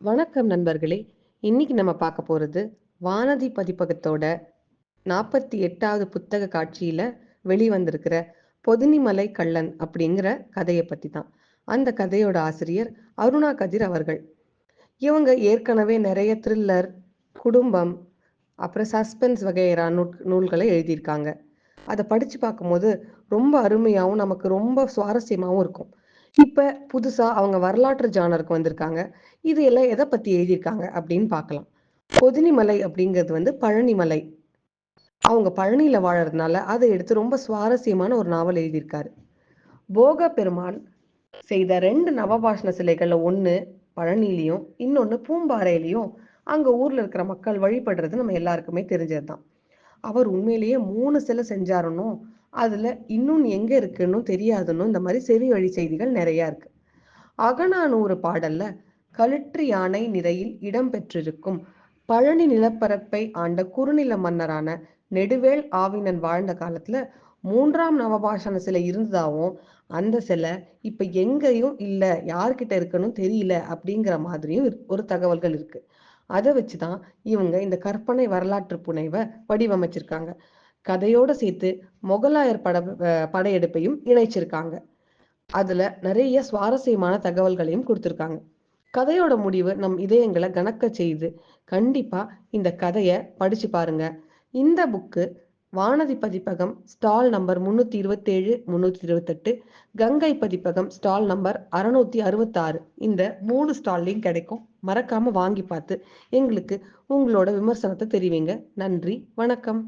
வணக்கம் நண்பர்களே. இன்னைக்கு நம்ம பார்க்க போகிறது வானதி பதிப்பகத்தோட நாற்பத்தி எட்டாவது புத்தக காட்சியில் வெளிவந்திருக்கிற பொதினிமலை கள்ளன் அப்படிங்கிற கதையை பற்றி தான் அந்த கதையோட ஆசிரியர் அருணா கதிர் அவர்கள். இவங்க ஏற்கனவே நிறைய த்ரில்லர் குடும்பம் அப்புறம் சஸ்பென்ஸ் வகையறா நூல் நூல்களை எழுதியிருக்காங்க. அதை படித்து பார்க்கும்போது ரொம்ப அருமையாகவும் நமக்கு ரொம்ப சுவாரஸ்யமாகவும் இருக்கும். இப்போ புதுசாக அவங்க வரலாற்று ஜானருக்கு வந்திருக்காங்க. இது எல்லாம் எதை பற்றி எழுதியிருக்காங்க அப்படின்னு பார்க்கலாம். கொதினிமலை அப்படிங்கிறது வந்து பழனிமலை. அவங்க பழனியில் வாழறதுனால அதை எடுத்து ரொம்ப சுவாரஸ்யமான ஒரு நாவல் எழுதியிருக்காரு. போக பெருமாள் செய்த ரெண்டு நவபாஷண சிலைகளில் ஒண்ணு பழனிலையும் இன்னொன்னு பூம்பாறையிலையும் அங்கே ஊரில் இருக்கிற மக்கள் வழிபடுறது நம்ம எல்லாருக்குமே தெரிஞ்சதுதான். அவர் உண்மையிலேயே மூணு சிலை செஞ்சாருன்னும் அதில் இன்னும் எங்கே இருக்குன்னு தெரியாதுன்னு இந்த மாதிரி செவி வழி செய்திகள் நிறையா இருக்கு. அகநானூறு பாடல்ல கழுற்று யானை நிறையில் இடம்பெற்றிருக்கும் பழனி நிலப்பரப்பை ஆண்ட குறுநில மன்னரான நெடுவேல் ஆவினன் வாழ்ந்த காலத்துல மூன்றாம் நவபாஷண சிலை இருந்ததாகவும் அந்த சிலை இப்ப எங்கேயும் இல்ல யார்கிட்ட இருக்குன்னு தெரியல அப்படிங்கிற மாதிரியும் இரு- ஒரு தகவல்கள் இருக்கு. அதை வச்சுதான் இவங்க இந்த கற்பனை வரலாற்று புனைவை வடிவமைச்சிருக்காங்க. கதையோட சேர்த்து முகலாயர் பட படையெடுப்பையும் இணைச்சிருக்காங்க. அதுல நிறைய சுவாரஸ்யமான தகவல்களையும் கொடுத்திருக்காங்க. கதையோட முடிவு நம் இதயங்களை கணக்க செய்து கண்டிப்பா இந்த கதையை படிச்சு பாருங்க. இந்த புக்கு வானதி பதிப்பகம் ஸ்டால் நம்பர் முன்னூத்தி இருபத்தேழு முன்னூத்தி இருபத்தெட்டு கங்கை பதிப்பகம் ஸ்டால் நம்பர் அறுநூத்தி அறுபத்தாறு. இந்த மூணு ஸ்டால்லையும் கிடைக்கும். மறக்காம வாங்கி பார்த்து எங்களுக்கு உங்களோட விமர்சனத்தை தெரிவிங்க. நன்றி வணக்கம்.